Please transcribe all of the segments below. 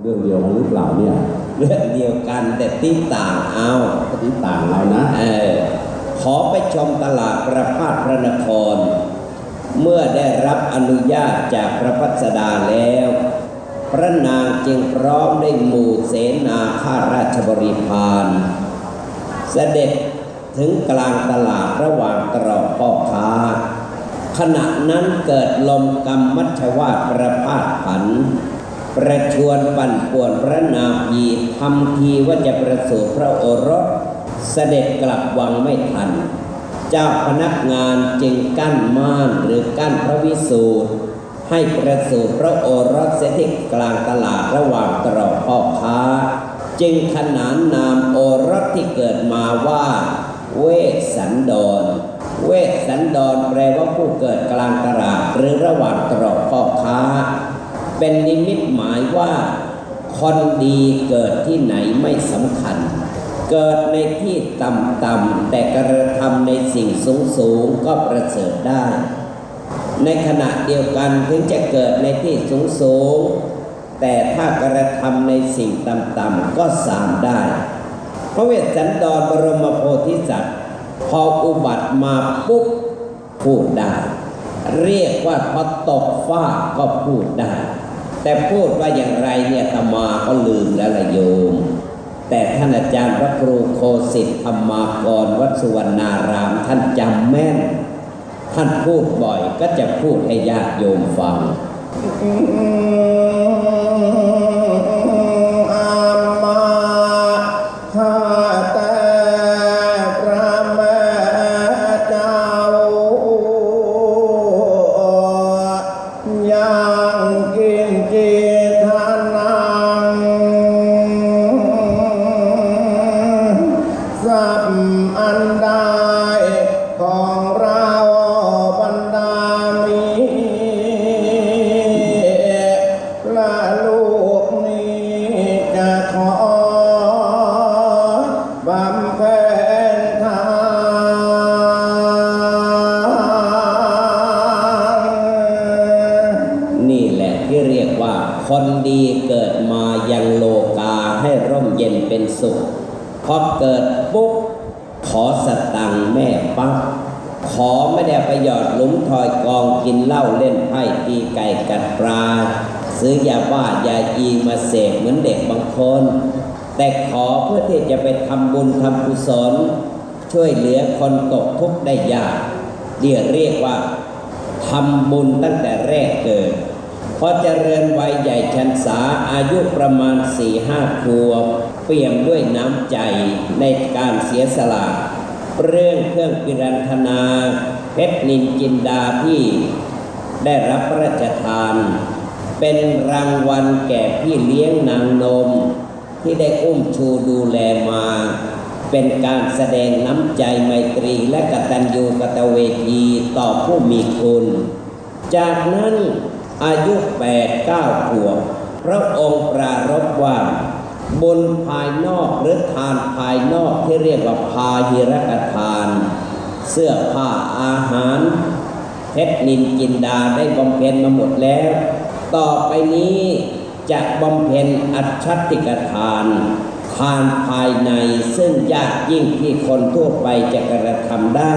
เรื่องเดียวกันหรือเปล่าเนี่ยเรื่องเดียวกันแต่ที่ต่างเอาปฏิต่างเรานะเออขอไปชมตลาดประพาสพระนคร เมื่อได้รับอนุญาตจากพระพัสดาแล้ว พระนางจึงพร้อมด้วยหมู่เสนาข้าราชบริพารเสด็จถึงกลางตลาดระหว่างตรอกพ่อค้า ขณะนั้นเกิดลมกรรมมัชวาดประพาสผัน ประชวนปั่นป่วนพระนาพีทำทีว่าจะประสูติพระโอรส เสด็จกลับวังไม่ทัน เจ้าพนักงานจึงกั้นม่านหรือกั้นพระวิสูตรให้ประสูติพระโอรสเสยที่กลางตลาดระหว่างตรอกพ่อค้า จึงขนานนามโอรสที่เกิดมาว่า เวสันดร เวสันดรแปลว่าผู้เกิดกลางตลาดหรือระหว่างตร เป็นนิมิตหมายว่า คนดีเกิดที่ไหนไม่สำคัญ เกิดในที่ต่ำๆแต่กระทำในสิ่งสูงๆก็ประเสริฐได้ ในขณะเดียวกันถึงจะเกิดในที่สูงๆแต่ถ้ากระทำในสิ่งต่ำๆก็สามได้พระเวสสันดรบรมโพธิสัตว์พออุบัติมาปุ๊บพูดได้ เรียกว่าพอตกฟ้ากก็พูดได้ แต่พูดว่าอย่างไรเนี่ยธรรมาก็ลืมแล้วละโยม แต่ท่านอาจารย์พระครูโคสิทธธรรมากรวัดสุวรรณาราม ท่านจำแม่น ท่านพูดบ่อยก็จะพูดให้ญาติโยมฟัง มายังโลกาให้ร่มเย็นเป็นสุข พอเกิดปุ๊บขอสตังค์แม่ปั๊บขอไม่ได้ไปหยอดหลุมถอยกองกินเหล้าเล่นไพ่ตีไก่กัดปลา ซื้อยาบ้ายาอีมาเสพเหมือนเด็กบางคน แต่ขอเพื่อที่จะไปทำบุญทำกุศล ช่วยเหลือคนตกทุกข์ได้ยากเดี๋ยวเรียกว่าทำบุญตั้งแต่แรกเกิด พอเจริญวัยใหญ่ชันษาอายุประมาณสี่ห้าขวบเปี่ยมด้วยน้ำใจในการเสียสละเรื่องเครื่องปิรันธนา เพชรนินจินดาที่ได้รับพระราชทาน เป็นรางวัลแก่พี่เลี้ยงนางนม ที่ได้อุ้มชูดูแลมา เป็นการแสดงน้ำใจไมตรีและกตัญญูกตเวทีต่อผู้มีคุณ จากนั้น อายุแปดเก้าขวบพระองค์ปรารภว่า บุญภายนอกหรือทานภายนอกที่เรียกว่าพาหิรกทาน เสื้อผ้าอาหารเพชรนินจินดาได้บำเพ็ญมาหมดแล้ว ต่อไปนี้จะบำเพ็ญอัจฉติกทาน ทานภายในซึ่งยากยิ่งที่คนทั่วไปจะกระทำได้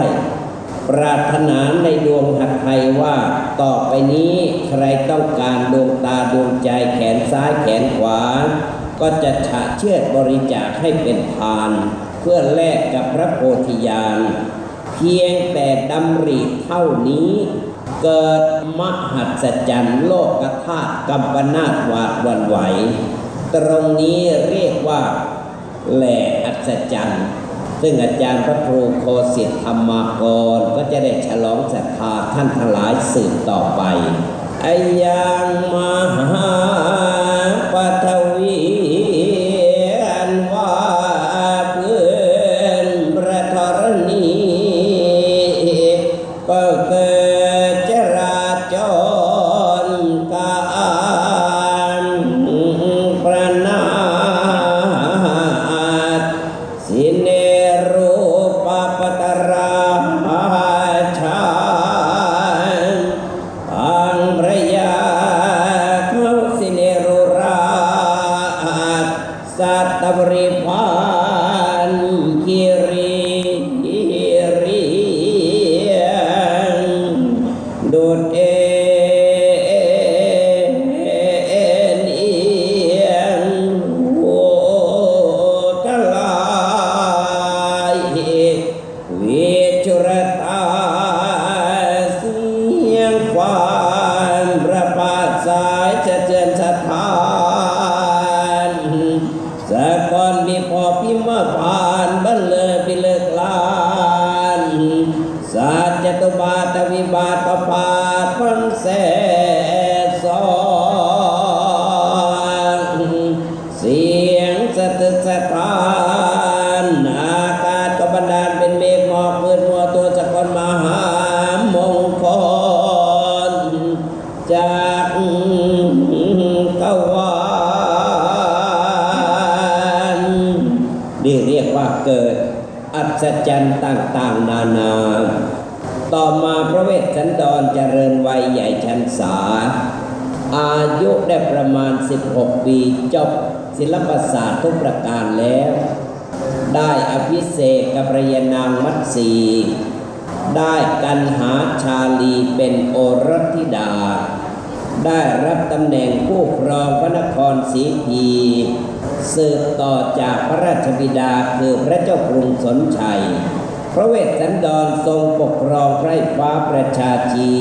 ปรารถนาในดวงหัตถ์ไทยว่าต่อไปนี้ใครต้องการดวงตาดวงใจแขนซ้ายแขนขวา ก็จะฉะเชือดบริจาคให้เป็นทาน เพื่อแลกกับพระโพธิญาณเพียงแต่ดำริเท่านี้ เกิดมหัศจรรย์โลกธาตุกัมปนาตวาดวันไหว ตรงนี้เรียกว่าแหล่อัศจรรย์ ซึ่งอาจารย์พระครูโคสิทธธรรมากร ก็จะได้ฉลองศรัทธาท่านทั้งหลายสืบต่อไปไอายังมหา சாத்தபுரி பா บาทวิบาทปาทพันแสสองเสียงสะตึกสะท้านอากาศก็บันดาลเป็นเมฆหมอกเพื่อนมัวตัวสกลมหามงคลจากกวานนี่เรียกว่าเกิดอัศจรรย์ต่าง ๆ นานา ต่อมาพระเวสสันดรเจริญวัยใหญ่ชันษา อายุได้ประมาณ 16 ปีจบศิลปศาสตร์ทุกประการแล้ว ได้อภิเษกกับพระยานางมัตสีได้กันหาชาลีเป็นโอรสธิดา ได้รับตำแหน่งผู้ครองพระนครศรีพีสืบต่อจากพระราชบิดาคือพระเจ้ากรุงสนชัย พระเวสสันดรทรงปกครองไพร่ฟ้าประชาชี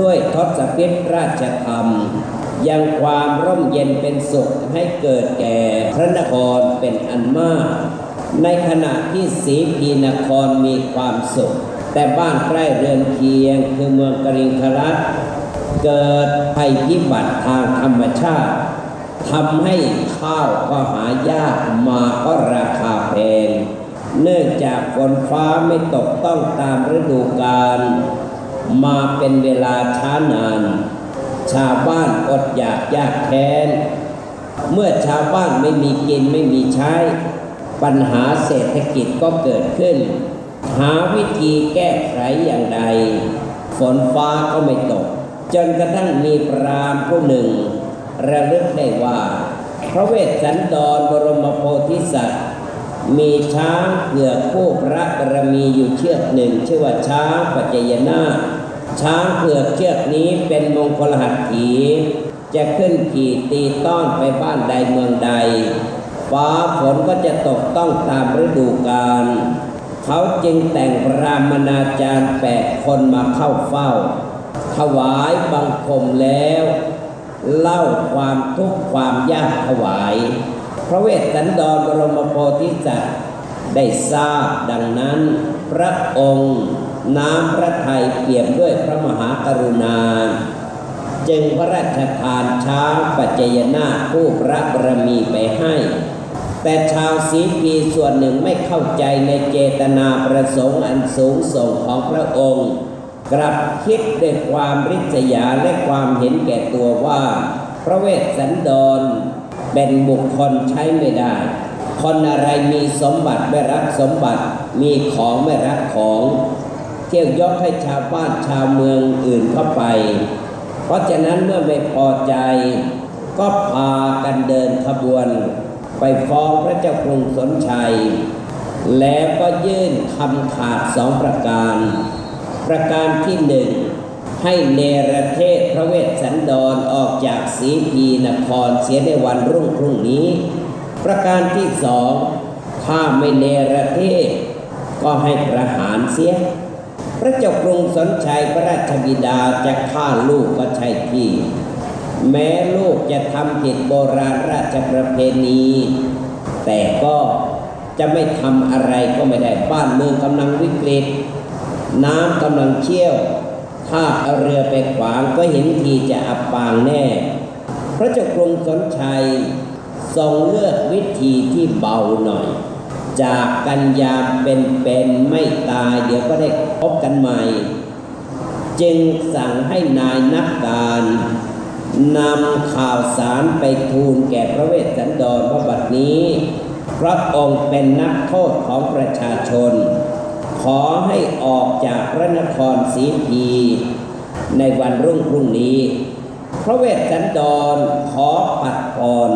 ด้วยทศพิธราชธรรม ยังความร่มเย็นเป็นสุขให้เกิดแก่พระนครเป็นอันมาก ในขณะที่ศรีพีนครมีความสุข แต่บ้านใกล้เรือนเคียงคือเมืองกริงครัตเกิดภัยพิบัติทางธรรมชาติทำให้ข้าวก็หายากมาก็ราคาแพง เนื่องจากฝนฟ้าไม่ตกต้องตามฤดูกาลมาเป็นเวลาช้านาน ชาวบ้านอดอยากยากแค้น เมื่อชาวบ้านไม่มีกินไม่มีใช้ ปัญหาเศรษฐกิจก็เกิดขึ้น หาวิธีแก้ไขอย่างใด ฝนฟ้าก็ไม่ตก จนกระทั่งมีพรามผู้หนึ่ง ระลึกได้ว่า พระเวสสันดรบรมโพธิสัตว์ มีช้างเผือกคู่พระบารมีอยู่เชือกหนึ่ง ชื่อว่าช้างปัจจยนาช้างเผือกเชือกนี้เป็นมงคลหัตถีจะขึ้นขี่ตีต้อนไปบ้านใดเมืองใด ฟ้าฝนก็จะตกต้องตามฤดูกาลเขาจึงแต่งรามนาจารย์แปดคนมาเข้าเฝ้า ถวายบังคมแล้ว เล่าความทุกข์ความยากถวาย พระเวสสันดรบรมโพธิสัตว์ได้ทราบดังนั้น พระองค์น้ำพระทัยเปี่ยมด้วยพระมหากรุณา จึงพระราชทานช้างปัจจยนาผู้พระบรมีไปให้ แต่ชาวสีพีส่วนหนึ่งไม่เข้าใจในเจตนาประสงค์อันสูงส่งของพระองค์ กลับคิดด้วยความริษยาและความเห็นแก่ตัวว่า พระเวสสันดร เป็นบุคคลใช้ไม่ได้ คนอะไรมีสมบัติไม่รักสมบัติ มีของไม่รักของ เที่ยวยกให้ชาวบ้านชาวเมืองอื่นเข้าไป เพราะฉะนั้นเมื่อไม่พอใจ ก็พากันเดินขบวน ไปฟ้องพระเจ้ากรุงสนชัย แล้วก็ยื่นคำขาดสองประการ ประการที่หนึ่ง ให้เนรเทศพระเวสสันดรออกจากสีพีนครเสียในวันรุ่งพรุ่งนี้ ประการที่สองถ้าไม่เนรเทศ ก็ให้ประหารเสีย พระเจ้ากรุงสนชัยพระราชบิดาจะฆ่าลูกก็ใช่ที่แม้ลูกจะทำผิดโบราณราชประเพณี แต่ก็จะไม่ทำอะไรก็ไม่ได้บ้านเมืองกำลังวิกฤต น้ำกำลังเชี่ยว ถ้าเอาเรือไปขวางก็เห็นทีจะอับปางแน่ พระเจ้ากรุงสนชัยทรงเลือกวิธีที่เบาหน่อย จากกันยามเป็นเป็นไม่ตายเดี๋ยวก็ได้พบกันใหม่ จึงสั่งให้นายนักการนำข่าวสารไปทูลแก่พระเวสสันดรว่าบัดนี้ พระองค์เป็นนักโทษของประชาชน ขอให้ออกจากพระนครศรีพีในวันรุ่งพรุ่งนี้ พระเวสสันดรขอปัดก่อน